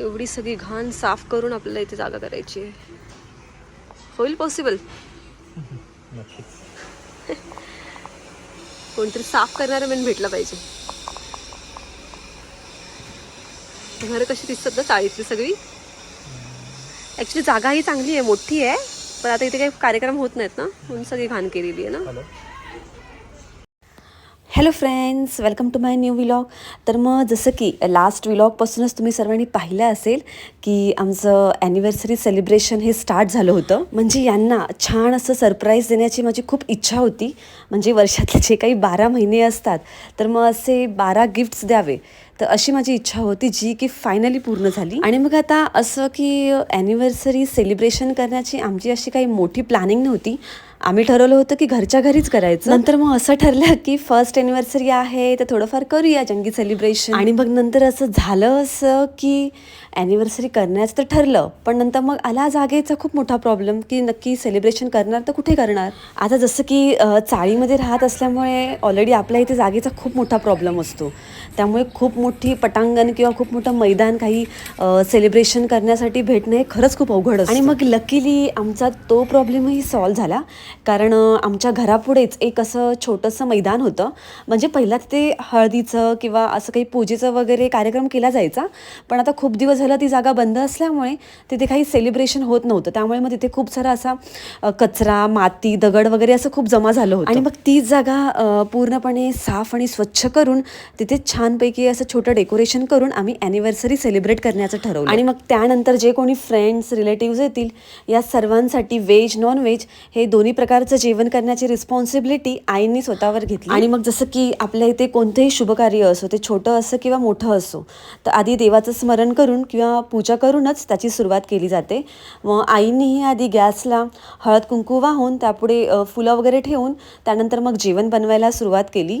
एवढी सगळी घाण साफ करून आपल्याला इथे जागा करायची आहे. होईल पॉसिबल कोणतरी साफ करणारा मेन भेटला पाहिजे. घरं कशी दिसतात ना चाळीतली सगळी? ॲक्च्युली जागा ही चांगली आहे मोठी आहे पण आता इथे काही कार्यक्रम होत नाहीत ना म्हणून सगळी घाण केलेली आहे ना. Hello friends welcome to my new vlog तर मग जसं की लास्ट विलॉगपासूनच तुम्ही सर्वांनी पाहिलं असेल की आमचं ॲनिव्हर्सरी सेलिब्रेशन हे स्टार्ट झालं होतं. म्हणजे यांना छान असं सरप्राईज देण्याची माझी खूप इच्छा होती. म्हणजे वर्षातले जे काही बारा महिने असतात तर मग असे बारा गिफ्ट्स द्यावे. तर अशी माझी इच्छा होती जी की फायनली पूर्ण झाली. आणि मग आता असं की ॲनिव्हर्सरी सेलिब्रेशन करण्याची आमची अशी काही मोठी प्लॅनिंग नव्हती. आम्ही ठरवलं होतं की घरच्या घरीच करायचं. नंतर मग असं ठरलं की फर्स्ट एनिव्हर्सरी आहे तर थोडंफार करूया जंगी सेलिब्रेशन आणि मग नंतर असं झालं असं की ॲनिव्हर्सरी करण्याचं तर ठरलं पण नंतर मग आला जागेचा खूप मोठा प्रॉब्लेम की नक्की सेलिब्रेशन करणार तर कुठे करणार? आता जसं की चाळीमध्ये राहत असल्यामुळे ऑलरेडी आपल्या इथे जागेचा खूप मोठा प्रॉब्लेम असतो. त्यामुळे खूप मोठी पटांगण किंवा खूप मोठं मैदान काही सेलिब्रेशन करण्यासाठी भेटणं हे खरंच खूप अवघड आणि मग लकीली आमचा तो प्रॉब्लेमही सॉल्व झाला. कारण आमच्या घरापुढेच एक असं छोटंसं मैदान होतं. म्हणजे पहिला तिथे हळदीचं किंवा असं काही पूजेचं वगैरे कार्यक्रम केला जायचा. पण आता खूप दिवस झालं ती जागा बंद असल्यामुळे तिथे काही सेलिब्रेशन होत नव्हतं. त्यामुळे मग तिथे खूप सारा असा कचरा माती दगड वगैरे असं खूप जमा झालं होतं. आणि मग तीच जागा पूर्णपणे साफ आणि स्वच्छ करून तिथे छानपैकी असं छोटं डेकोरेशन करून आम्ही ॲनिव्हर्सरी सेलिब्रेट करण्याचं ठरवलं. आणि मग त्यानंतर जे कोणी फ्रेंड्स रिलेटिव्ज येतील या सर्वांसाठी व्हेज नॉन व्हेज हे दोन्ही प्रकारचं जेवण करण्याची रिस्पॉन्सिबिलिटी आईंनी स्वतःवर घेतली. आणि मग जसं की आपल्या इथे कोणतेही शुभकार्य असो ते छोटं असो किंवा मोठं असो तर आधी देवाचं स्मरण करून किंवा पूजा करूनच त्याची सुरुवात केली जाते. मग आईंनीही आधी गॅसला हळद कुंकू वाहून त्यापुढे फुलं वगैरे ठेवून त्यानंतर मग जेवण बनवायला सुरुवात केली.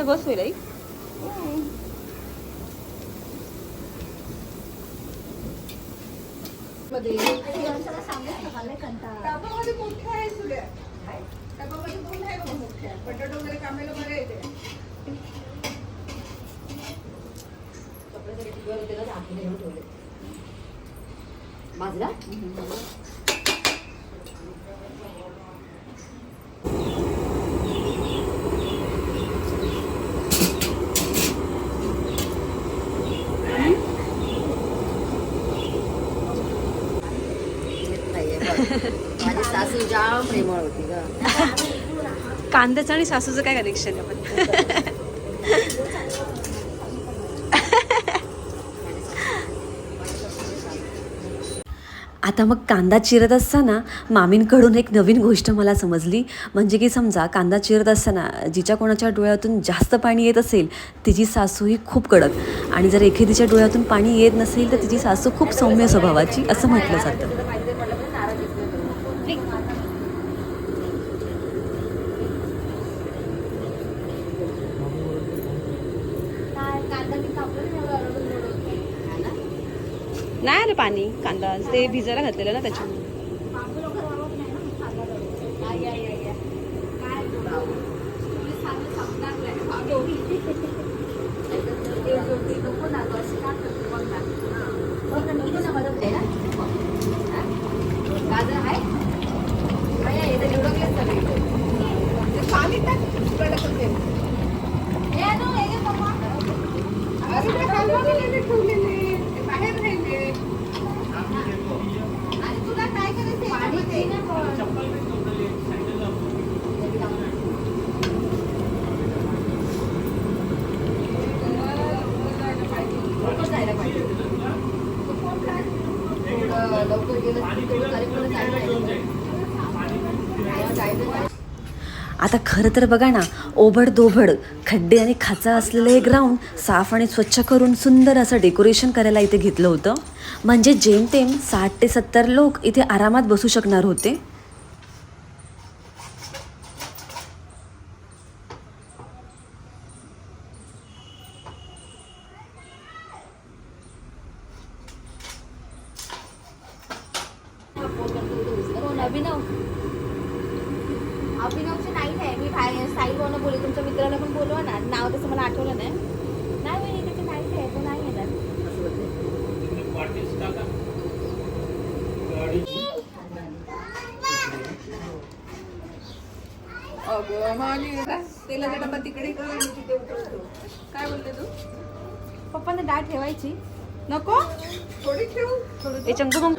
बारीक एवढा कांदा बस होईल आई मध्ये. डबामध्ये मोठ्या आहे सुद्या. डबामध्ये दोन आहे बघ मोठ्या. बटाटा वगैरे कामाला बरं येते माझला माझी सासू जाम प्रेमळ होती ग. कांद्याचं आणि सासूचं काय कनेक्शन आहे पण? आता मग कांदा चिरत असताना मामींकडून एक नवीन गोष्ट मला समजली. म्हणजे की समजा कांदा चिरत असताना जिच्या कोणाच्या डोळ्यातून जास्त पाणी येत असेल तिची सासू ही खूप कडक. आणि जर एखादीच्या डोळ्यातून पाणी येत नसेल तर तिची सासू खूप सौम्य स्वभावाची असं म्हटलं जातं. ते पाणी कांदा ते भिजायला घातलेलं ना त्याच्यामुळे आता खरं तर बघा ना ओबड दोबड खड्डे आणि खाचा असलेलं हे ग्राउंड साफ आणि स्वच्छ करून सुंदर असं डेकोरेशन करायला इथे घेतलं होतं. म्हणजे जेमतेम साठ ते सत्तर लोक इथे आरामात बसू शकणार होते. अभिनव. अभिनवचे नाही आहे. मी साईबाबांना बोलले तुमच्या मित्राला पण बोलवा ना. नाव तसं मला आठवलं नाही. नाही वहिनी त्याचे नाही आहे. तो नाही येणार. तेलाचा डबा तिकडे काय बोलते तू? पप्पांना डाळ ठेवायची. नको? थोडी ठेवू? थोडं हे मग.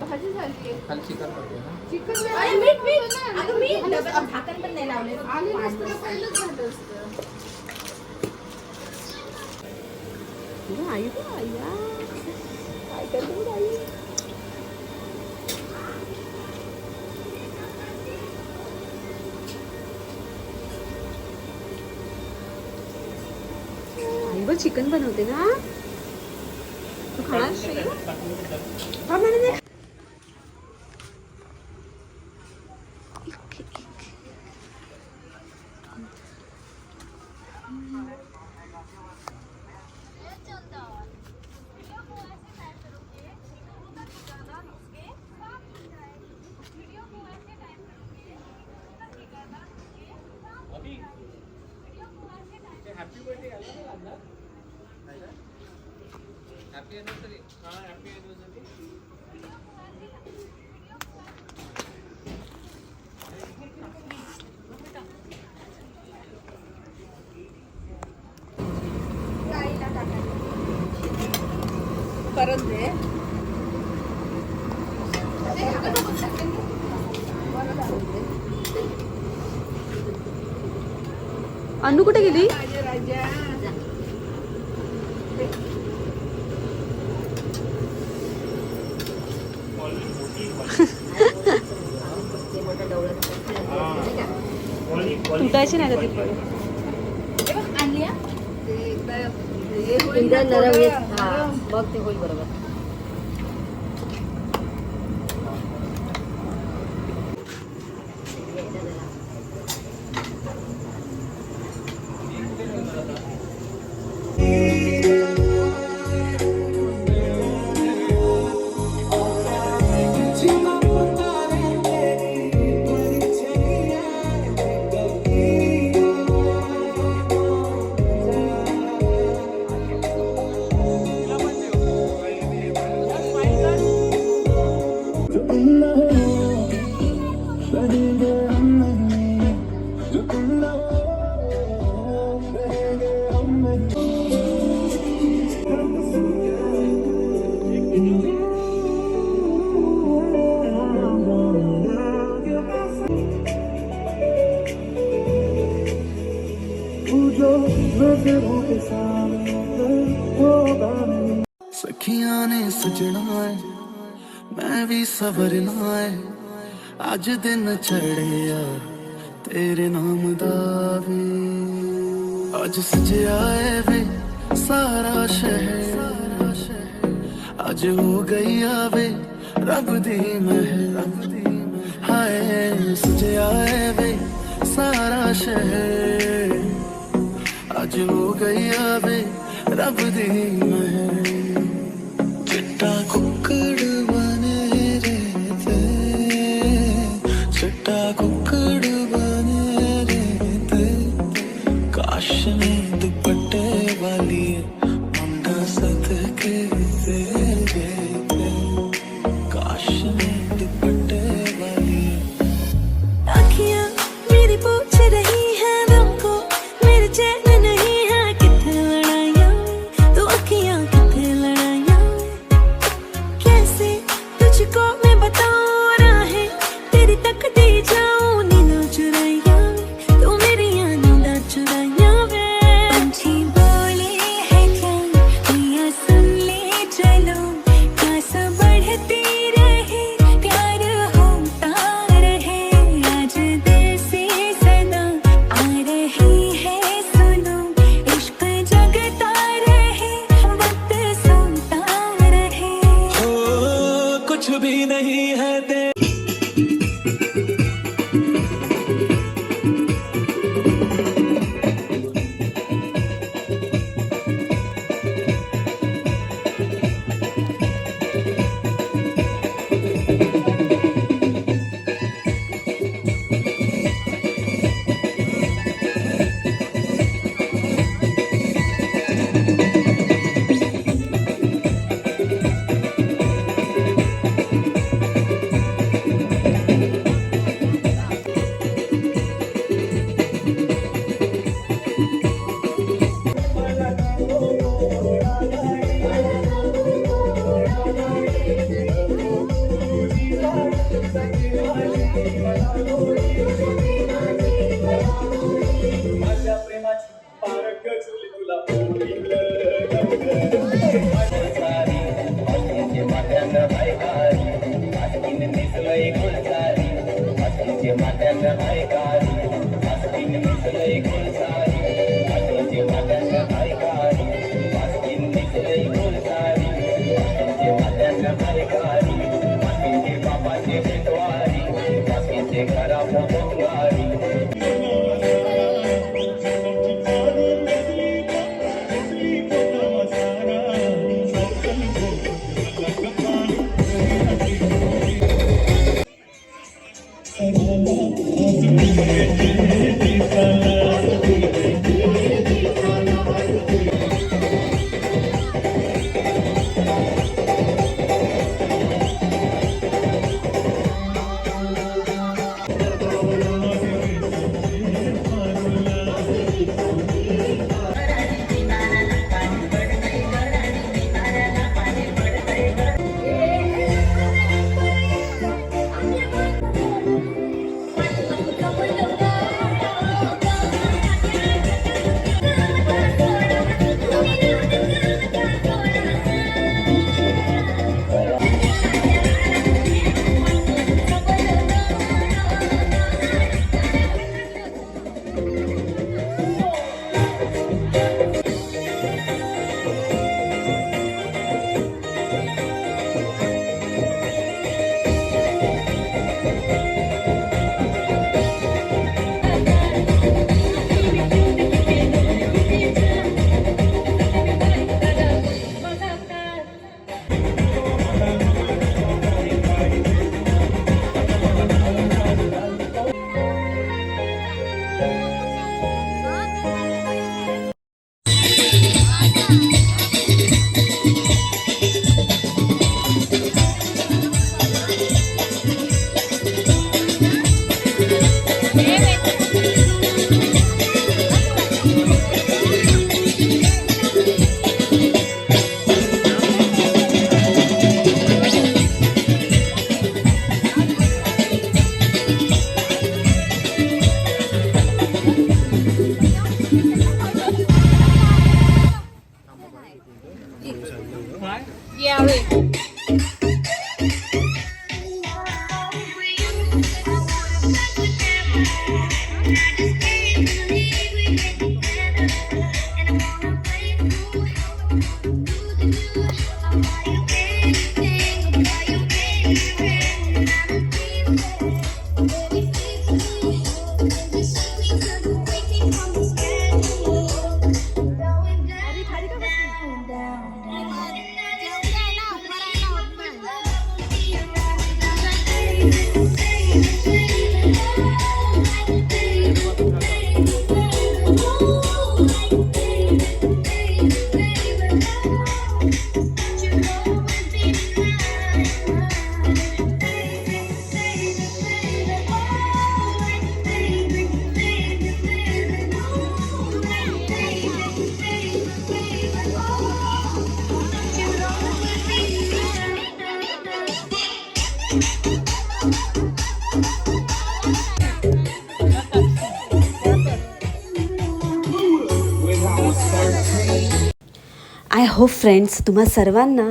भाजी झाली चिकन अरे मीठ मीठ. अगं मीठ. डब्यात झाकण पण नाही लावले. आले नसतं तर पहिलंच झालं असतं. आई. काय करते गं आई? आई बघ चिकन बनवते ना. तू खाणार श्रेय? हा, परत दे अनु कुठे गेली तुटायची नाही का ती पण आणली हा? ते एकदा हे होईल एकदा ना नरम येत हा. मग ते होईल बरोबर ਸਜਣਾ ਏ ਮੈਂ ਵੀ ਸਬਰਨਾ ਏ ਅੱਜ ਦਿਨ ਚੜਿਆ ਤੇਰੇ ਨਾਮ ਦਾ ਵੀ। ਅੱਜ ਸਜਿਆ ਏ ਵੇ ਸਾਰਾ ਸ਼ਹਿਰ। ਅੱਜ ਹੋ ਗਈ ਆਵੇ ਰੱਬ ਦੀ ਮਹਿਰ। ਹਾਏ, ਸਜਿਆ ਏ ਵੇ ਸਾਰਾ ਸ਼ਹਿਰ। ਅੱਜ ਹੋ ਗਈ ਆਵੇ ਵੇ ਰੱਬ ਦੀ ਮਹਿਰ। Hallelujah. हो फ्रेंड्स तुम्हा सर्वांना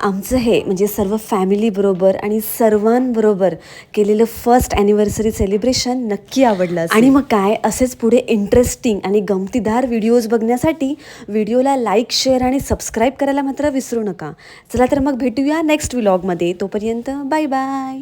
आमचं हे म्हणजे सर्व फॅमिलीबरोबर आणि सर्वांबरोबर केलेलं फर्स्ट ॲनिव्हर्सरी सेलिब्रेशन नक्की आवडलं आणि मग काय असेच पुढे इंटरेस्टिंग आणि गमतीदार व्हिडिओज बघण्यासाठी व्हिडिओला लाईक शेअर आणि सबस्क्राईब करायला मात्र विसरू नका. चला तर मग भेटूया नेक्स्ट व्लॉगमध्ये तोपर्यंत बाय बाय